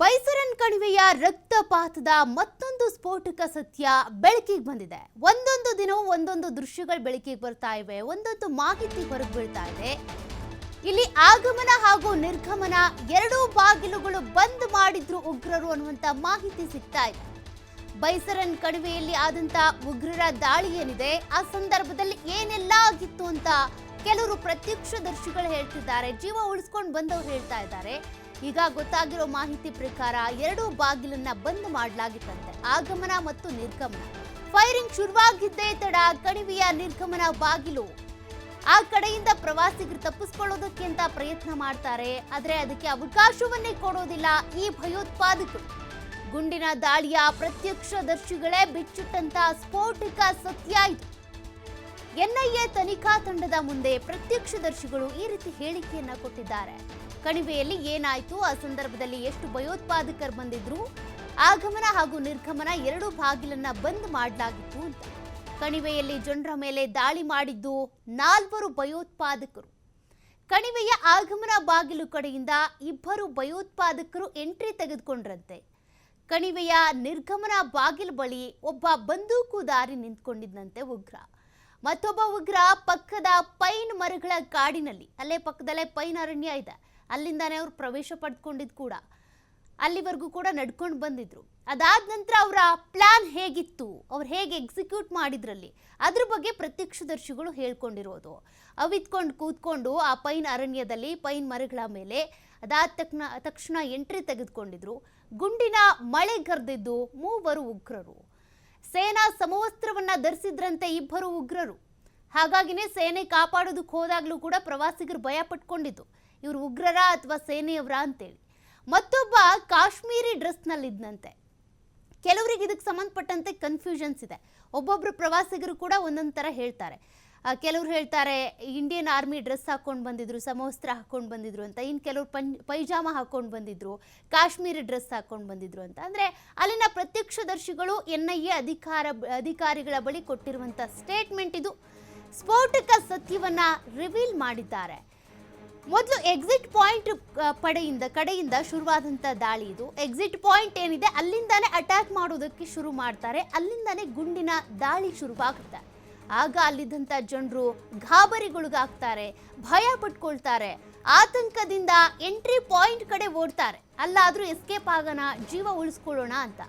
ಬೈಸರನ್ ಕಣಿವೆಯ ರಕ್ತಪಾತದ ಮತ್ತೊಂದು ಸ್ಫೋಟಕ ಸತ್ಯ ಬೆಳಕಿಗೆ ಬಂದಿದೆ. ಒಂದೊಂದು ದಿನವೂ ಒಂದೊಂದು ದೃಶ್ಯಗಳು ಬೆಳಕಿಗೆ ಬರ್ತಾ ಇವೆ. ಒಂದೊಂದು ಮಾಹಿತಿ ಹೊರಗೆ ಬೀಳ್ತಾ ಇದೆ. ಇಲ್ಲಿ ಆಗಮನ ಹಾಗೂ ನಿರ್ಗಮನ ಎರಡೂ ಬಾಗಿಲುಗಳು ಬಂದ್ ಮಾಡಿದ್ರು ಉಗ್ರರು ಅನ್ನುವಂತ ಮಾಹಿತಿ ಸಿಗ್ತಾ ಇದೆ. ಬೈಸರನ್ ಕಣಿವೆಯಲ್ಲಿ ಆದಂತ ಉಗ್ರರ ದಾಳಿ ಏನಿದೆ? ಆ ಸಂದರ್ಭದಲ್ಲಿ ಏನೆಲ್ಲ ಆಗಿತ್ತು ಅಂತ ಕೆಲವರು ಪ್ರತ್ಯಕ್ಷದರ್ಶಿಗಳು ಹೇಳ್ತಿದ್ದಾರೆ. ಜೀವ ಉಳಿಸ್ಕೊಂಡು ಬಂದವರು ಹೇಳ್ತಾ ಇದ್ದಾರೆ. ಈಗ ಗೊತ್ತಾಗಿರೋ ಮಾಹಿತಿ ಪ್ರಕಾರ ಎರಡೂ ಬಾಗಿಲನ್ನ ಬಂದ್ ಮಾಡಲಾಗಿತ್ತಂತೆ. ಆಗಮನ ಮತ್ತು ನಿರ್ಗಮನ. ಫೈರಿಂಗ್ ಶುರುವಾಗಿದ್ದೇ ತಡ ಕಣಿವೆಯ ನಿರ್ಗಮನ ಬಾಗಿಲು. ಆ ಕಡೆಯಿಂದ ಪ್ರವಾಸಿಗರು ತಪ್ಪಿಸ್ಕೊಳ್ಳೋದಕ್ಕೆ ಅಂತ ಪ್ರಯತ್ನ ಮಾಡ್ತಾರೆ. ಆದರೆ ಅದಕ್ಕೆ ಅವಕಾಶವನ್ನೇ ಕೊಡೋದಿಲ್ಲ ಈ ಭಯೋತ್ಪಾದಕರು. ಗುಂಡಿನ ದಾಳಿಯ ಪ್ರತ್ಯಕ್ಷದರ್ಶಿಗಳೇ ಬಿಚ್ಚಿಟ್ಟಂತ ಸ್ಫೋಟಕ ಸತ್ಯ ಇದು. ಎನ್ಐಎ ತನಿಖಾ ತಂಡದ ಮುಂದೆ ಪ್ರತ್ಯಕ್ಷದರ್ಶಿಗಳು ಈ ರೀತಿ ಹೇಳಿಕೆಯನ್ನ ಕೊಟ್ಟಿದ್ದಾರೆ. ಕಣಿವೆಯಲ್ಲಿ ಏನಾಯಿತು? ಆ ಸಂದರ್ಭದಲ್ಲಿ ಎಷ್ಟು ಭಯೋತ್ಪಾದಕರು ಬಂದಿದ್ರು? ಆಗಮನ ಹಾಗೂ ನಿರ್ಗಮನ ಎರಡು ಬಾಗಿಲನ್ನ ಬಂದ್ ಮಾಡಲಾಗಿತ್ತು ಅಂತ. ಕಣಿವೆಯಲ್ಲಿ ಜನರ ಮೇಲೆ ದಾಳಿ ಮಾಡಿದ್ದು ನಾಲ್ವರು ಭಯೋತ್ಪಾದಕರು. ಕಣಿವೆಯ ಆಗಮನ ಬಾಗಿಲು ಕಡೆಯಿಂದ ಇಬ್ಬರು ಭಯೋತ್ಪಾದಕರು ಎಂಟ್ರಿ ತೆಗೆದುಕೊಂಡ್ರಂತೆ. ಕಣಿವೆಯ ನಿರ್ಗಮನ ಬಾಗಿಲು ಬಳಿ ಒಬ್ಬ ಬಂದೂಕು ದಾರಿ ನಿಂತ್ಕೊಂಡಿದ್ದಂತೆ ಉಗ್ರ. ಮತ್ತೊಬ್ಬ ಉಗ್ರ ಪಕ್ಕದ ಪೈನ್ ಮರಗಳ ಕಾಡಿನಲ್ಲಿ, ಅಲ್ಲೇ ಪಕ್ಕದಲ್ಲೇ ಪೈನ್ ಅರಣ್ಯ ಇದೆ. ಅಲ್ಲಿಂದಾನೇ ಅವ್ರು ಪ್ರವೇಶ ಪಡ್ಕೊಂಡಿದ್ದು ಕೂಡ. ಅಲ್ಲಿವರೆಗೂ ಕೂಡ ನಡ್ಕೊಂಡು ಬಂದಿದ್ರು. ಅದಾದ ನಂತರ ಅವರ ಪ್ಲಾನ್ ಹೇಗಿತ್ತು? ಅವ್ರು ಹೇಗೆ ಎಕ್ಸಿಕ್ಯೂಟ್ ಮಾಡಿದ್ರಲ್ಲಿ? ಅದ್ರ ಬಗ್ಗೆ ಪ್ರತ್ಯಕ್ಷದರ್ಶಿಗಳು ಹೇಳ್ಕೊಂಡಿರೋದು. ಅವಿತ್ಕೊಂಡು ಕೂತ್ಕೊಂಡು ಆ ಪೈನ್ ಅರಣ್ಯದಲ್ಲಿ ಪೈನ್ ಮರಗಳ ಮೇಲೆ ಅದಾದ ತಕ್ಷಣ ತಕ್ಷಣ ಎಂಟ್ರಿ ತೆಗೆದುಕೊಂಡಿದ್ರು. ಗುಂಡಿನ ಮಳೆ ಕರೆದಿದ್ದು ಮೂವರು ಉಗ್ರರು. ಸೇನಾ ಸಮವಸ್ತ್ರವನ್ನ ಧರಿಸಿದ್ರಂತೆ ಇಬ್ಬರು ಉಗ್ರರು. ಹಾಗಾಗಿನೇ ಸೇನೆ ಕಾಪಾಡೋದಕ್ಕೆ ಹೋದಾಗಲೂ ಕೂಡ ಪ್ರವಾಸಿಗರು ಭಯ ಪಟ್ಕೊಂಡಿದ್ದು ಇವರು ಉಗ್ರರ ಅಥವಾ ಸೇನೆಯವರ ಅಂತೇಳಿ. ಮತ್ತೊಬ್ಬ ಕಾಶ್ಮೀರಿ ಡ್ರೆಸ್ನಲ್ಲಿದ್ದಂತೆ ಕೆಲವರಿಗೆ ಇದಕ್ಕೆ ಸಂಬಂಧಪಟ್ಟಂತೆ ಕನ್ಫ್ಯೂಷನ್ಸ್ ಇದೆ. ಒಬ್ಬೊಬ್ಬರು ಪ್ರವಾಸಿಗರು ಕೂಡ ಒಂದೊಂದು ಥರ ಹೇಳ್ತಾರೆ. ಕೆಲವ್ರು ಹೇಳ್ತಾರೆ ಇಂಡಿಯನ್ ಆರ್ಮಿ ಡ್ರೆಸ್ ಹಾಕೊಂಡು ಬಂದಿದ್ರು, ಸಮವಸ್ತ್ರ ಹಾಕ್ಕೊಂಡು ಬಂದಿದ್ರು ಅಂತ. ಇನ್ನು ಕೆಲವರು ಪಂ, ಪೈಜಾಮ ಹಾಕೊಂಡು ಬಂದಿದ್ರು, ಕಾಶ್ಮೀರಿ ಡ್ರೆಸ್ ಹಾಕೊಂಡು ಬಂದಿದ್ರು ಅಂತ. ಅಂದರೆ ಅಲ್ಲಿನ ಪ್ರತ್ಯಕ್ಷದರ್ಶಿಗಳು ಎನ್ ಐ ಎ ಅಧಿಕಾರ, ಅಧಿಕಾರಿಗಳ ಬಳಿ ಕೊಟ್ಟಿರುವಂಥ ಸ್ಟೇಟ್ಮೆಂಟ್ ಇದು. ಸ್ಫೋಟಕ ಸತ್ಯವನ್ನ ರಿವೀಲ್ ಮಾಡಿದ್ದಾರೆ. ಮೊದಲು ಎಕ್ಸಿಟ್ ಪಾಯಿಂಟ್ ಪಡೆಯಿಂದ, ಕಡೆಯಿಂದ ಶುರುವಾದಂಥ ದಾಳಿ ಇದು. ಎಕ್ಸಿಟ್ ಪಾಯಿಂಟ್ ಏನಿದೆ, ಅಲ್ಲಿಂದಾನೇ ಅಟ್ಯಾಕ್ ಮಾಡೋದಕ್ಕೆ ಶುರು ಮಾಡ್ತಾರೆ. ಅಲ್ಲಿಂದಾನೇ ಗುಂಡಿನ ದಾಳಿ ಶುರುವಾಗುತ್ತೆ. ಆಗ ಅಲ್ಲಿದ್ದಂಥ ಜನರು ಗಾಬರಿಗೊಳಗಾಗ್ತಾರೆ, ಭಯ ಪಟ್ಕೊಳ್ತಾರೆ, ಆತಂಕದಿಂದ ಎಂಟ್ರಿ ಪಾಯಿಂಟ್ ಕಡೆ ಓಡ್ತಾರೆ. ಅಲ್ಲಾದರೂ ಎಸ್ಕೇಪ್ ಆಗೋಣ, ಜೀವ ಉಳಿಸ್ಕೊಳ್ಳೋಣ ಅಂತ.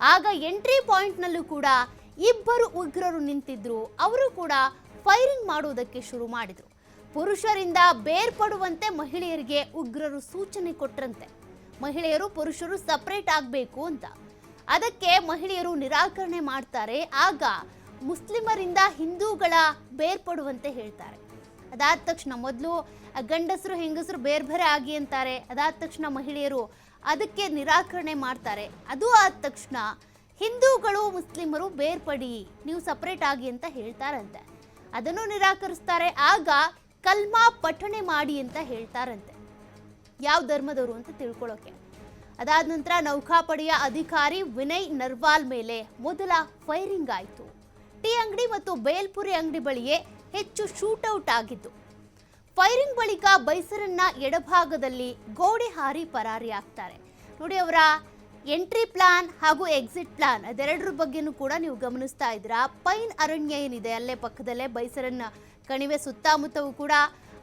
ಆಗ ಎಂಟ್ರಿ ಪಾಯಿಂಟ್ನಲ್ಲೂ ಕೂಡ ಇಬ್ಬರು ಉಗ್ರರು ನಿಂತಿದ್ರು. ಅವರು ಕೂಡ ಫೈರಿಂಗ್ ಮಾಡೋದಕ್ಕೆ ಶುರು ಮಾಡಿದ್ರು. ಪುರುಷರಿಂದ ಬೇರ್ಪಡುವಂತೆ ಮಹಿಳೆಯರಿಗೆ ಉಗ್ರರು ಸೂಚನೆ ಕೊಟ್ರಂತೆ. ಮಹಿಳೆಯರು ಪುರುಷರು ಸಪರೇಟ್ ಆಗಬೇಕು ಅಂತ. ಅದಕ್ಕೆ ಮಹಿಳೆಯರು ನಿರಾಕರಣೆ ಮಾಡ್ತಾರೆ. ಆಗ ಮುಸ್ಲಿಮರಿಂದ ಹಿಂದೂಗಳ ಬೇರ್ಪಡುವಂತೆ ಹೇಳ್ತಾರೆ. ಅದಾದ ತಕ್ಷಣ ಮೊದಲು ಗಂಡಸರು, ಹೆಂಗಸರು ಬೇರ್ಬೇರೆ ಬೇರೆ ಆಗಿ ಅಂತಾರೆ. ಅದಾದ ತಕ್ಷಣ ಮಹಿಳೆಯರು ಅದಕ್ಕೆ ನಿರಾಕರಣೆ ಮಾಡ್ತಾರೆ. ಅದು ಆದ ತಕ್ಷಣ ಹಿಂದೂಗಳು, ಮುಸ್ಲಿಮರು ಬೇರ್ಪಡಿ ನೀವು ಸಪರೇಟ್ ಆಗಿ ಅಂತ ಹೇಳ್ತಾರಂತೆ. ಅದನ್ನು ನಿರಾಕರಿಸ್ತಾರೆ. ಆಗ ಕಲ್ಮಾ ಪಠಣೆ ಮಾಡಿ ಅಂತ ಹೇಳ್ತಾರಂತೆ. ಯಾವ ಧರ್ಮದವರು ಅಂತ ತಿಳ್ಕೊಳ್ಳೋಕೆ ಅದಾದ ನಂತರ ನೌಕಾಪಡೆಯ ಅಧಿಕಾರಿ ವಿನಯ್ ನರ್ವಾಲ್ ಮೇಲೆ ಮೊದಲ ಫೈರಿಂಗ್ ಆಯಿತು. ಟೀ ಅಂಗಡಿ ಮತ್ತು ಬೇಲ್ಪುರಿ ಅಂಗಡಿ ಬಳಿಯೇ ಹೆಚ್ಚು ಶೂಟೌಟ್ ಆಗಿತ್ತು ಫೈರಿಂಗ್ ಬಳಿಕ ಬೈಸರನ್ನ ಎಡಭಾಗದಲ್ಲಿ ಗೋಡೆ ಹಾರಿ ಪರಾರಿ ಆಗ್ತಾರೆ. ನೋಡಿ ಅವರ ಎಂಟ್ರಿ ಪ್ಲಾನ್ ಹಾಗೂ ಎಕ್ಸಿಟ್ ಪ್ಲಾನ್ ಅದೆರಡರ ಬಗ್ಗೆನೂ ಕೂಡ ನೀವು ಗಮನಿಸ್ತಾ ಇದ್ದೀರಾ? ಪೈನ್ ಅರಣ್ಯ ಏನಿದೆ? ಅಲ್ಲೇ ಪಕ್ಕದಲ್ಲೇ ಬೈಸರನ್ನ ಕಣಿವೆ ಸುತ್ತಮುತ್ತವೂ ಕೂಡ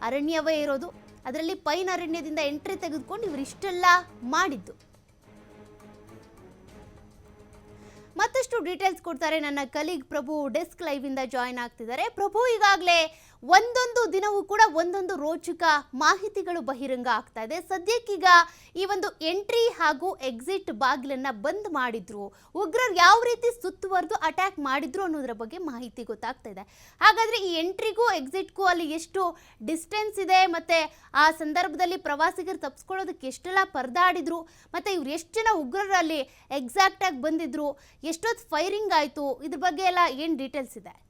ಅರಣ್ಯವೇ ಇರೋದು. ಅದರಲ್ಲಿ ಪೈನ್ ಅರಣ್ಯದಿಂದ ಎಂಟ್ರಿ ತೆಗೆದುಕೊಂಡು ಇವರು ಇಷ್ಟೆಲ್ಲ ಮಾಡಿದ್ದು. ಮತ್ತಷ್ಟು ಡೀಟೇಲ್ಸ್ ಕೊಡ್ತಾರೆ ನನ್ನ ಕಲೀಗ್ ಪ್ರಭು ಡೆಸ್ಕ್ ಲೈವ್ ಇಂದ ಜಾಯಿನ್ ಆಗ್ತಿದ್ದಾರೆ. ಪ್ರಭು ಈಗಾಗಲೇ ಒಂದೊಂದು ದಿನವೂ ಕೂಡ ಒಂದೊಂದು ರೋಚಕ ಮಾಹಿತಿಗಳು ಬಹಿರಂಗ ಆಗ್ತಾ ಇದೆ. ಸದ್ಯಕ್ಕೀಗ ಈ ಒಂದು ಎಂಟ್ರಿ ಹಾಗೂ ಎಕ್ಸಿಟ್ ಬಾಗಿಲನ್ನ ಬಂದ್ ಮಾಡಿದ್ರು. ಉಗ್ರರು ಯಾವ ರೀತಿ ಸುತ್ತುವರೆದು, ಅಟ್ಯಾಕ್ ಮಾಡಿದ್ರು ಅನ್ನೋದ್ರ ಬಗ್ಗೆ ಮಾಹಿತಿ ಗೊತ್ತಾಗ್ತಾ ಇದೆ. ಹಾಗಾದ್ರೆ ಈ ಎಂಟ್ರಿಗೂ, ಎಕ್ಸಿಟ್ಗೂ ಅಲ್ಲಿ ಎಷ್ಟು ಡಿಸ್ಟೆನ್ಸ್ ಇದೆ ಮತ್ತೆ ಆ ಸಂದರ್ಭದಲ್ಲಿ ಪ್ರವಾಸಿಗರು ತಪ್ಪಿಸ್ಕೊಳ್ಳೋದಕ್ಕೆ ಎಷ್ಟೆಲ್ಲ ಪರದಾಡಿದ್ರು, ಮತ್ತೆ ಇವ್ರು ಎಷ್ಟು ಜನ ಉಗ್ರರಲ್ಲಿ ಎಕ್ಸಾಕ್ಟ್ ಆಗಿ ಬಂದಿದ್ರು, ಎಷ್ಟೊತ್ತು ಫೈರಿಂಗ್ ಆಯಿತು, ಇದ್ರ ಬಗ್ಗೆ ಎಲ್ಲ ಏನು ಡೀಟೇಲ್ಸ್ ಇದೆ?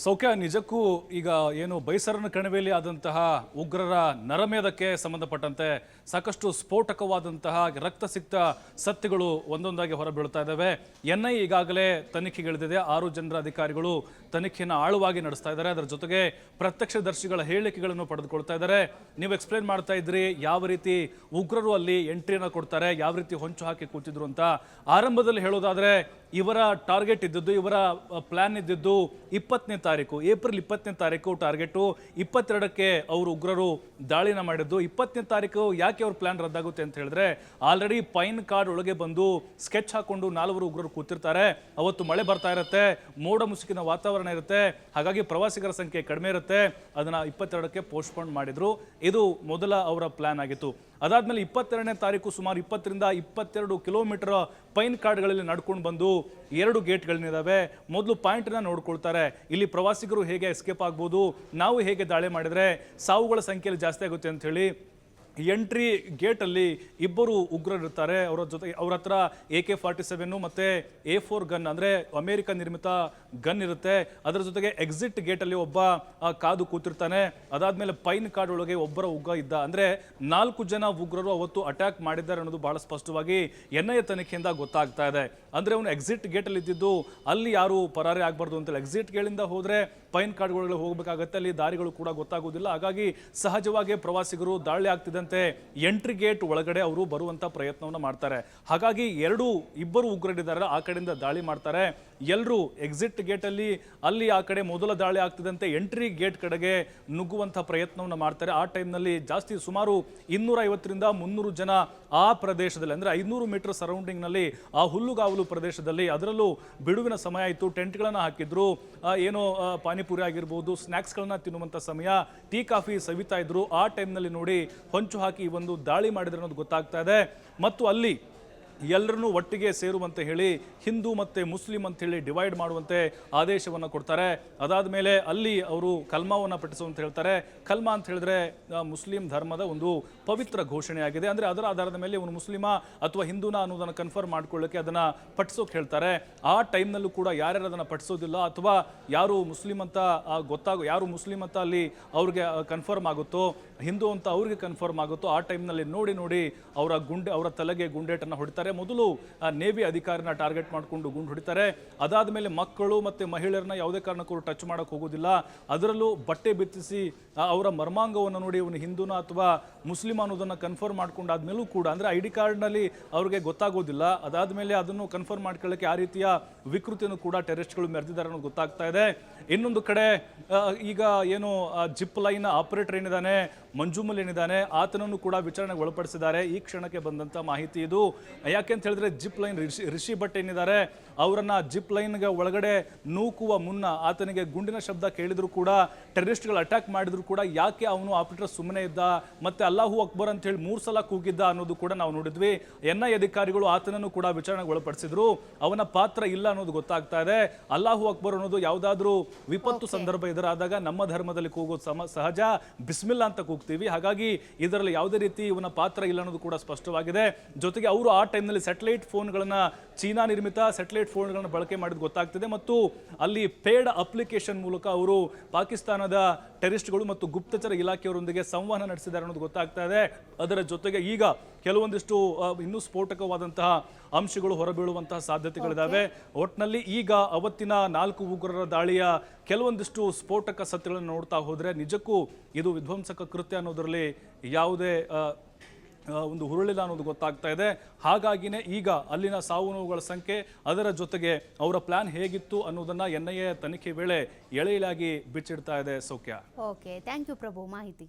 ಸೌಖ್ಯ ನಿಜಕ್ಕೂ ಈಗ ಏನು ಬೈಸರನ ಕಣಿವೆಯಲ್ಲಿ ಆದಂತಹ ಉಗ್ರರ ನರಮೇಧಕ್ಕೆ ಸಂಬಂಧಪಟ್ಟಂತೆ ಸಾಕಷ್ಟು ಸ್ಫೋಟಕವಾದಂತಹ ರಕ್ತಸಿಕ್ತ ಸತ್ಯಗಳು ಒಂದೊಂದಾಗಿ ಹೊರಬೀಳ್ತಾ ಇದ್ದಾವೆ. ಎನ್ ಐ ಈಗಾಗಲೇ ತನಿಖೆಗಿಳಿದಿದೆ. ಆರು ಜನರ ಅಧಿಕಾರಿಗಳು ತನಿಖೆಯನ್ನು ಆಳವಾಗಿ ನಡೆಸ್ತಾ ಇದ್ದಾರೆ. ಅದರ ಜೊತೆಗೆ ಪ್ರತ್ಯಕ್ಷದರ್ಶಿಗಳ ಹೇಳಿಕೆಗಳನ್ನು ಪಡೆದುಕೊಳ್ತಾ ಇದ್ದಾರೆ. ನೀವು ಎಕ್ಸ್ಪ್ಲೇನ್ ಮಾಡ್ತಾ ಇದ್ರಿ, ಯಾವ ರೀತಿ ಉಗ್ರರು ಅಲ್ಲಿ ಎಂಟ್ರಿಯನ್ನು ಕೊಡ್ತಾರೆ, ಯಾವ ರೀತಿ ಹೊಂಚು ಹಾಕಿ ಕೂತಿದ್ರು ಅಂತ. ಆರಂಭದಲ್ಲಿ ಹೇಳೋದಾದ್ರೆ, ಇವರ ಟಾರ್ಗೆಟ್ ಇದ್ದದ್ದು, ಇವರ ಪ್ಲಾನ್ ಇದ್ದಿದ್ದು ಇಪ್ಪತ್ತನೇ ತಾರೀಕು, ಏಪ್ರಿಲ್ ಇಪ್ಪತ್ತನೇ ತಾರೀಕು ಟಾರ್ಗೆಟು. ಇಪ್ಪತ್ತೆರಡಕ್ಕೆ ಅವರು ಉಗ್ರರು ದಾಳಿನ ಮಾಡಿದ್ದು. ಇಪ್ಪತ್ತನೇ ತಾರೀಕು ಅವ್ರ ಪ್ಲಾನ್ ರದ್ದಾಗುತ್ತೆ ಅಂತ ಹೇಳಿದ್ರೆ ಆಲ್ರೆಡಿ ಪೈನ್ ಕಾರ್ಡ್ ಒಳಗೆ ಬಂದು ಸ್ಕೆಚ್ ಹಾಕೊಂಡು ನಾಲ್ವರು ಉಗ್ರರು ಕೂತಿರ್ತಾರೆ. ಅವತ್ತು ಮಳೆ ಬರ್ತಾ ಇರುತ್ತೆ, ಮೋಡ ಮುಸುಕಿನ ವಾತಾವರಣ ಇರುತ್ತೆ, ಹಾಗಾಗಿ ಪ್ರವಾಸಿಗರ ಸಂಖ್ಯೆ ಕಡಿಮೆ ಇರುತ್ತೆ, ಅದನ್ನ ಇಪ್ಪತ್ತೆರಡಕ್ಕೆ ಪೋಸ್ಟ್ಪೋನ್ ಮಾಡಿದ್ರು. ಇದು ಮೊದಲ ಅವರ ಪ್ಲಾನ್ ಆಗಿತ್ತು. ಅದಾದ್ಮೇಲೆ ಇಪ್ಪತ್ತೆರಡನೇ ತಾರೀಕು ಸುಮಾರು ಇಪ್ಪತ್ತರಿಂದ ಇಪ್ಪತ್ತೆರಡು ಕಿಲೋಮೀಟರ್ ಪೈನ್ ಕಾರ್ಡ್ಗಳಲ್ಲಿ ನಡ್ಕೊಂಡು ಬಂದು ಎರಡು ಗೇಟ್ಗಳನ್ನಿದ್ದಾವೆ ಮೊದಲು ಪಾಯಿಂಟ್ನ ನೋಡ್ಕೊಳ್ತಾರೆ. ಇಲ್ಲಿ ಪ್ರವಾಸಿಗರು ಹೇಗೆ ಎಸ್ಕೇಪ್ ಆಗ್ಬೋದು, ನಾವು ಹೇಗೆ ದಾಳಿ ಮಾಡಿದ್ರೆ ಸಾವುಗಳ ಸಂಖ್ಯೆಯಲ್ಲಿ ಜಾಸ್ತಿ ಆಗುತ್ತೆ ಅಂತ ಹೇಳಿ ಎಂಟ್ರಿ ಗೇಟಲ್ಲಿ ಇಬ್ಬರು ಉಗ್ರರು ಇರ್ತಾರೆ ಅವರ ಜೊತೆ ಅವ್ರ ಹತ್ರ ಎ ಕೆ ಫಾರ್ಟಿ ಸೆವೆನ್ನು ಮತ್ತು ಎ ಫೋರ್ ಗನ್, ಅಂದರೆ ಅಮೇರಿಕ ನಿರ್ಮಿತ ಗನ್ ಇರುತ್ತೆ. ಅದರ ಜೊತೆಗೆ ಎಕ್ಸಿಟ್ ಗೇಟಲ್ಲಿ ಒಬ್ಬ ಕಾದು ಕೂತಿರ್ತಾನೆ. ಅದಾದಮೇಲೆ ಪೈನ್ ಕಾರ್ಡ್ ಒಳಗೆ ಒಬ್ಬರ ಉಗ್ರ ಇದ್ದ. ಅಂದರೆ ನಾಲ್ಕು ಜನ ಉಗ್ರರು ಅವತ್ತು ಅಟ್ಯಾಕ್ ಮಾಡಿದ್ದಾರೆ ಅನ್ನೋದು ಬಹಳ ಸ್ಪಷ್ಟವಾಗಿ ಎನ್ ಐ ಎ ತನಿಖೆಯಿಂದ ಗೊತ್ತಾಗ್ತಾ ಇದೆ. ಅಂದರೆ ಅವನು ಎಕ್ಸಿಟ್ ಗೇಟಲ್ಲಿ ಇದ್ದಿದ್ದು ಅಲ್ಲಿ ಯಾರು ಪರಾರಿ ಆಗಬಾರ್ದು ಅಂತೇಳಿ ಎಕ್ಸಿಟ್ ಗೇಳಿಂದ ಹೋದರೆ ಪೈನ್ ಕಾರ್ಡ್ಗಳಿಗೆ ಹೋಗಬೇಕಾಗತ್ತೆ, ಅಲ್ಲಿ ದಾರಿಗಳು ಕೂಡ ಗೊತ್ತಾಗೋದಿಲ್ಲ. ಹಾಗಾಗಿ ಸಹಜವಾಗಿ ಪ್ರವಾಸಿಗರು ದಾಳಿ ಆಗ್ತಿದ್ದಂತೆ ಎಂಟ್ರಿ ಗೇಟ್ ಒಳಗಡೆ ಅವರು ಬರುವಂಥ ಪ್ರಯತ್ನವನ್ನು ಮಾಡ್ತಾರೆ. ಹಾಗಾಗಿ ಎರಡು ಇಬ್ಬರು ಉಗ್ರರಿದ್ದಾರೆ, ಆ ಕಡೆಯಿಂದ ದಾಳಿ ಮಾಡ್ತಾರೆ. ಎಲ್ಲರೂ ಎಕ್ಸಿಟ್ ಗೇಟಲ್ಲಿ ಅಲ್ಲಿ ಆ ಕಡೆ ಮೊದಲ ದಾಳಿ ಆಗ್ತಿದ್ದಂತೆ ಎಂಟ್ರಿ ಗೇಟ್ ಕಡೆಗೆ ನುಗ್ಗುವಂಥ ಪ್ರಯತ್ನವನ್ನು ಮಾಡ್ತಾರೆ. ಆ ಟೈಮ್ನಲ್ಲಿ ಜಾಸ್ತಿ ಸುಮಾರು ಇನ್ನೂರ ಐವತ್ತರಿಂದ ಮುನ್ನೂರು ಜನ ಆ ಪ್ರದೇಶದಲ್ಲಿ, ಅಂದರೆ ಐನೂರು ಮೀಟರ್ ಸರೌಂಡಿಂಗ್ನಲ್ಲಿ ಆ ಹುಲ್ಲುಗಾವಲು ಪ್ರದೇಶದಲ್ಲಿ ಅದರಲ್ಲೂ ಬಿಡುವಿನ ಸಮಯ ಇತ್ತು ಟೆಂಟ್ಗಳನ್ನು ಹಾಕಿದ್ರು. ಏನೋ ಪಾನಿಪುರಿ ಆಗಿರ್ಬೋದು ಸ್ನ್ಯಾಕ್ಸ್ಗಳನ್ನ ತಿನ್ನುವಂಥ ಸಮಯ ಟೀ, ಕಾಫಿ ಸವಿತಾ ಇದ್ರು. ಆ ಟೈಮ್ನಲ್ಲಿ ನೋಡಿ ಹೊಂಚು ಹಾಕಿ ಒಂದು ದಾಳಿ ಮಾಡಿದ್ರೆ ಅನ್ನೋದು ಗೊತ್ತಾಗ್ತಾ ಇದೆ. ಮತ್ತು ಅಲ್ಲಿ ಎಲ್ಲರನ್ನೂ ಒಟ್ಟಿಗೆ ಸೇರುವಂತೆ ಹೇಳಿ ಹಿಂದೂ ಮತ್ತು ಮುಸ್ಲಿಂ ಅಂತ ಹೇಳಿ ಡಿವೈಡ್ ಮಾಡುವಂತೆ ಆದೇಶವನ್ನು ಕೊಡ್ತಾರೆ. ಅದಾದ ಮೇಲೆ ಅಲ್ಲಿ ಅವರು ಕಲ್ಮಾವನ್ನು ಪಠಿಸುವಂತ ಹೇಳ್ತಾರೆ. ಕಲ್ಮಾ ಅಂತ ಹೇಳಿದ್ರೆ ಮುಸ್ಲಿಂ ಧರ್ಮದ ಒಂದು ಪವಿತ್ರ ಘೋಷಣೆಯಾಗಿದೆ. ಅಂದರೆ ಅದರ ಆಧಾರದ ಮೇಲೆ ಇವನು ಮುಸ್ಲಿಮ ಅಥವಾ ಹಿಂದೂನ ಅನ್ನೋದನ್ನು ಕನ್ಫರ್ಮ್ ಮಾಡ್ಕೊಳ್ಳೋಕೆ ಅದನ್ನು ಪಠಿಸೋಕೆ ಹೇಳ್ತಾರೆ. ಆ ಟೈಮ್ನಲ್ಲೂ ಕೂಡ ಯಾರ್ಯಾರು ಅದನ್ನು ಪಠಿಸೋದಿಲ್ಲ ಅಥವಾ ಯಾರು ಮುಸ್ಲಿಂ ಅಂತ ಗೊತ್ತಾಗೋ, ಯಾರು ಮುಸ್ಲಿಂ ಅಂತ ಅಲ್ಲಿ ಅವ್ರಿಗೆ ಕನ್ಫರ್ಮ್ ಆಗುತ್ತೋ ಹಿಂದೂ ಅಂತ ಅವ್ರಿಗೆ ಕನ್ಫರ್ಮ್ ಆಗುತ್ತೋ ಆ ಟೈಮ್ನಲ್ಲಿ ನೋಡಿ ನೋಡಿ ಅವರ ಗುಂಡೆ, ಅವರ ತಲೆಗೆ ಗುಂಡೇಟನ್ನು ಹೊಡಿತಾರೆ. ಮೊದಲು ನೇವಿ ಅಧಿಕಾರಿನ ಟಾರ್ಗೆಟ್ ಮಾಡಿಕೊಂಡು ಗುಂಡು ಹೊಡಿತಾರೆ. ಅದಾದ ಮೇಲೆ ಮಕ್ಕಳು ಮತ್ತು ಮಹಿಳೆಯರನ್ನ ಯಾವುದೇ ಕಾರಣಕ್ಕೂ ಟಚ್ ಮಾಡೋಕೆ ಹೋಗೋದಿಲ್ಲ. ಅದರಲ್ಲೂ ಬಟ್ಟೆ ಬಿತ್ತಿಸಿ ಅವರ ಮರ್ಮಾಂಗವನ್ನು ನೋಡಿ ಇವನು ಹಿಂದೂನ ಅಥವಾ ಮುಸ್ಲಿಂ ಅನ್ನೋದನ್ನು ಕನ್ಫರ್ಮ್ ಮಾಡ್ಕೊಂಡಾದ್ಮೇಲೂ ಕೂಡ, ಅಂದರೆ ಐ ಡಿ ಕಾರ್ಡ್ನಲ್ಲಿ ಅವ್ರಿಗೆ ಗೊತ್ತಾಗೋದಿಲ್ಲ. ಅದಾದ ಮೇಲೆ ಅದನ್ನು ಕನ್ಫರ್ಮ್ ಮಾಡ್ಕೊಳ್ಳೋಕ್ಕೆ ಆ ರೀತಿಯ ವಿಕೃತಿಯನ್ನು ಕೂಡ ಟೆರರಿಸ್ಟ್ಗಳು ಮೆರೆದಿದ್ದಾರೆ ಅನ್ನೋದು ಗೊತ್ತಾಗ್ತಾ ಇದೆ. ಇನ್ನೊಂದು ಕಡೆ ಈಗ ಏನು ಜಿಪ್ ಲೈನ್ ಆಪರೇಟರ್ ಏನಿದ್ದಾನೆ ಮಂಜುಮಲ್ ಏನಿದ್ದಾನೆ ಆತನನ್ನು ಕೂಡ ವಿಚಾರಣೆಗೆ ಒಳಪಡಿಸಿದ್ದಾರೆ. ಈ ಕ್ಷಣಕ್ಕೆ ಬಂದಂಥ ಮಾಹಿತಿ ಇದು. ಯಾಕೆ ಅಂತ ಹೇಳಿದ್ರೆ ಜಿಪ್ ಲೈನ್ ಋಷಿ ರಿಷಿ ಭಟ್ ಏನಿದ್ದಾರೆ ಅವರನ್ನ ಜಿಪ್ ಲೈನ್ಗೆ ಒಳಗಡೆ ನೂಕುವ ಮುನ್ನ ಆತನಿಗೆ ಗುಂಡಿನ ಶಬ್ದ ಕೇಳಿದ್ರು ಕೂಡ ಟೆರರಿಸ್ಟ್ಗಳು ಅಟ್ಯಾಕ್ ಮಾಡಿದ್ರು ಕೂಡ ಯಾಕೆ ಅವನು ಆಪರೇಟರ್ ಸುಮ್ಮನೆ ಇದ್ದ ಮತ್ತೆ ಅಲ್ಲಾಹು ಅಕ್ಬರ್ ಅಂತ ಹೇಳಿ ಮೂರು ಸಲ ಕೂಗಿದ್ದ ಅನ್ನೋದು ಕೂಡ ನಾವು ನೋಡಿದ್ವಿ. ಎನ್ ಐ ಅಧಿಕಾರಿಗಳು ಆತನನ್ನು ಕೂಡ ವಿಚಾರಣೆಗೆ ಒಳಪಡಿಸಿದ್ರು. ಅವನ ಪಾತ್ರ ಇಲ್ಲ ಅನ್ನೋದು ಗೊತ್ತಾಗ್ತಾ ಇದೆ. ಅಲ್ಲಾಹು ಅಕ್ಬರ್ ಅನ್ನೋದು ಯಾವುದಾದ್ರೂ ವಿಪತ್ತು ಸಂದರ್ಭ ಎದುರಾದಾಗ ನಮ್ಮ ಧರ್ಮದಲ್ಲಿ ಕೂಗೋದು ಸಮ ಸಹಜ. ಬಿಸ್ಮಿಲ್ಲಾ ಅಂತ ಕೂಗ್ತೀವಿ ಹಾಗಾಗಿ ಇದರಲ್ಲಿ ಯಾವುದೇ ರೀತಿ ಇವನ ಪಾತ್ರ ಇಲ್ಲ ಅನ್ನೋದು ಕೂಡ ಸ್ಪಷ್ಟವಾಗಿದೆ. ಜೊತೆಗೆ ಅವರು ಆ ಟೈಮ್ನಲ್ಲಿ ಸ್ಯಾಟಲೈಟ್ ಫೋನ್ಗಳನ್ನು ಚೀನಾ ನಿರ್ಮಿತ ಸ್ಯಾಟಲೈಟ್ ಫೋನ್ಗಳನ್ನು ಬಳಕೆ ಮಾಡಿದ್ ಗೊತ್ತಾಗ್ತಿದೆ. ಮತ್ತು ಅಲ್ಲಿ ಪೇಡ್ ಅಪ್ಲಿಕೇಶನ್ ಮೂಲಕ ಅವರು ಪಾಕಿಸ್ತಾನದ ಟೆರಿಸ್ಟ್ಗಳು ಮತ್ತು ಗುಪ್ತಚರ ಇಲಾಖೆಯವರೊಂದಿಗೆ ಸಂವಹನ ನಡೆಸಿದ್ದಾರೆ ಅನ್ನೋದು ಗೊತ್ತಾಗ್ತಾ ಇದೆ. ಅದರ ಜೊತೆಗೆ ಈಗ ಕೆಲವೊಂದಿಷ್ಟು ಇನ್ನೂ ಸ್ಫೋಟಕವಾದಂತಹ ಅಂಶಗಳು ಹೊರಬೀಳುವಂತಹ ಸಾಧ್ಯತೆಗಳಿದ್ದಾವೆ ಒಟ್ಟಿನಲ್ಲಿ ಈಗ ಅವತ್ತಿನ ನಾಲ್ಕು ಉಗ್ರರ ದಾಳಿಯ ಕೆಲವೊಂದಿಷ್ಟು ಸ್ಫೋಟಕ ಸತ್ಯಗಳನ್ನು ನೋಡ್ತಾ ಹೋದರೆ ನಿಜಕ್ಕೂ ಇದು ವಿಧ್ವಂಸಕ ಕೃತ್ಯ ಅನ್ನೋದರಲ್ಲಿ ಯಾವುದೇ ಒಂದು ಹುರುಳಿಲ್ಲ ಅನ್ನೋದು ಗೊತ್ತಾಗ್ತಾ ಇದೆ. ಹಾಗಾಗಿನೇ ಈಗ ಅಲ್ಲಿನ ಸಾವು ನೋವುಗಳ ಸಂಖ್ಯೆ ಅದರ ಜೊತೆಗೆ ಅವರ ಪ್ಲಾನ್ ಹೇಗಿತ್ತು ಅನ್ನೋದನ್ನ ಎನ್ ಐ ಎ ತನಿಖೆ ವೇಳೆ ಎಳೆಯಲಾಗಿ ಬಿಚ್ಚಿಡ್ತಾ ಇದೆ ಸೌಖ್ಯ. ಓಕೆ ಥ್ಯಾಂಕ್ ಯು ಪ್ರಭು ಮಾಹಿತಿಗೆ.